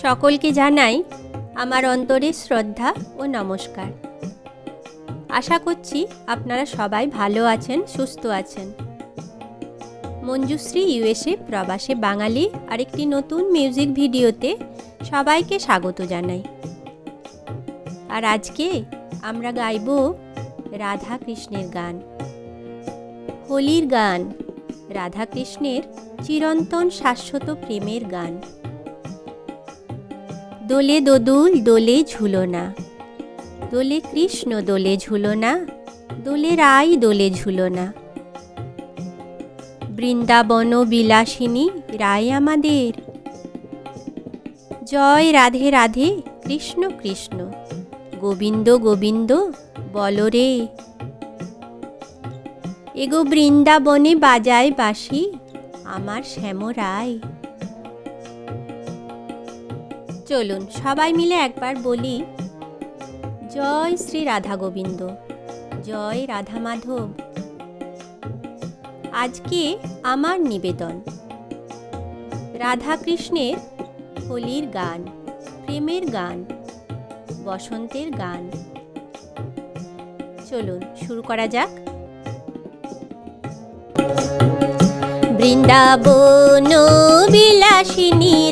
সকলকে জানাই আমার অন্তরের শ্রদ্ধা ও নমস্কার। আশা করছি আপনারা সবাই ভালো আছেন, সুস্থ আছেন। মঞ্জুশ্রী ইউএসএ প্রবাসে বাঙালি আরেকটি নতুন মিউজিক ভিডিওতে সবাইকে স্বাগত জানাই। আর আজকে আমরা গাইব রাধা কৃষ্ণের গান। হোলির গান রাধা কৃষ্ণের চিরন্তন শাশ্বত প্রেমের গান। দোলে দোদুল, দোলে ঝুলনা। দোলে কৃষ্ণ, দোলে ঝুলনা। দোলে রাই, দোলে ঝুলনা। বৃন্দাবন বিলাসিনী, রায় আমাদের। জয় রাধে রাধে, কৃষ্ণ কৃষ্ণ। গোবিন্দ গোবিন্দ বলরে এগো বৃন্দাবনে বাজায় বাসি আমার শ্যাম রায় চলুন, সবাই মিলে একবার বলি, জয় শ্রী রাধা গোবিন্দ, জয় রাধা মাধব। আজকে আমার নিবেদন রাধা কৃষ্ণের হোলির গান, প্রেমের গান, বসন্তের গান। চলুন, শুরু করা যাক। বৃন্দাবন বিলাসিনী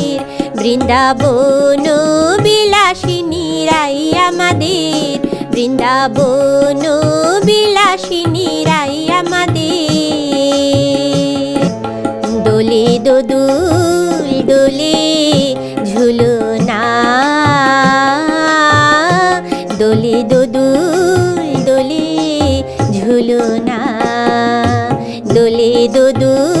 বৃন্দাবন বিলাসিনী রাই আমাদের। বৃন্দাবন বিলাসিনী রাই আমাদের। দোলে দোদুল দোলে ঝুলো না। দোলে দোদুল দোলে ঝুলো না। দোলে দোদুল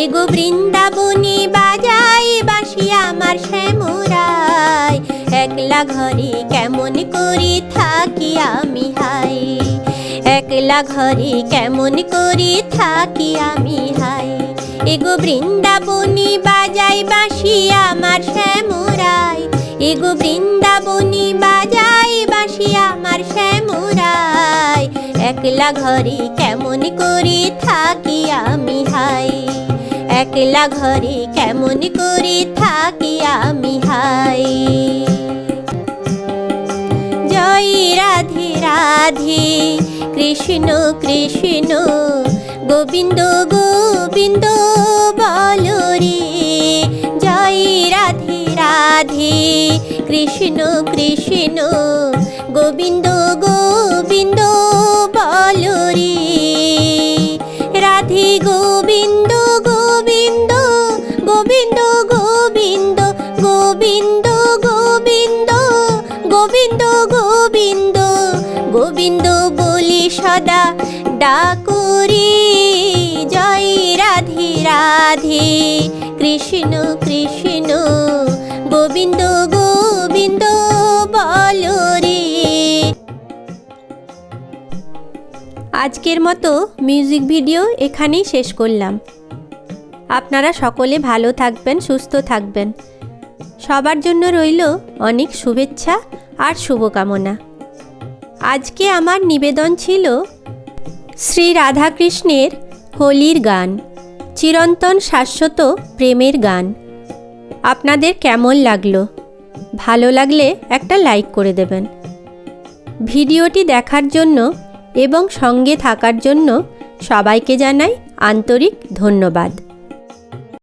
এগো বৃন্দাবনী, বাজাই বাসি আমার শ্যামুরাই। একলা ঘরে কেমন করি থাকি আমি, হাই। একলা ঘরে কেমন করি থাকি আমি, হাই। এগো বৃন্দাবনী, বাজাই বাসি আমার শ্যামুরাই। এগো বৃন্দাবনী, বাজাই বাসি আমার শ্যামুরাই। একলা ঘরে কেমন করি থাকি আমি, হাই। একলা ঘরে কেমন করি থাকি আমি, হাই। জয় রাধে রাধে, কৃষ্ণ কৃষ্ণ, গোবিন্দ গোবিন্দ বল জয় রাধে রাধে, কৃষ্ণ কৃষ্ণ, গোবিন্দ গোবিন্দ গোবিন্দ গোবিন্দ গোবিন্দ বলি সদা, ডাকুরি, জয় রাধে রাধে, কৃষ্ণ কৃষ্ণ, গোবিন্দ গোবিন্দ বলো আজকের মতো মিউজিক ভিডিও এখানেই শেষ করলাম। আপনারা সকলে ভালো থাকবেন, সুস্থ থাকবেন। সবার জন্য রইল অনেক শুভেচ্ছা আর শুভকামনা। আজকে আমার নিবেদন ছিল শ্রী রাধাকৃষ্ণের হোলির গান, চিরন্তন শাশ্বত প্রেমের গান। আপনাদের কেমন লাগল? ভালো লাগলে একটা লাইক করে দেবেন। ভিডিওটি দেখার জন্য এবং সঙ্গে থাকার জন্য সবাইকে জানাই আন্তরিক ধন্যবাদ।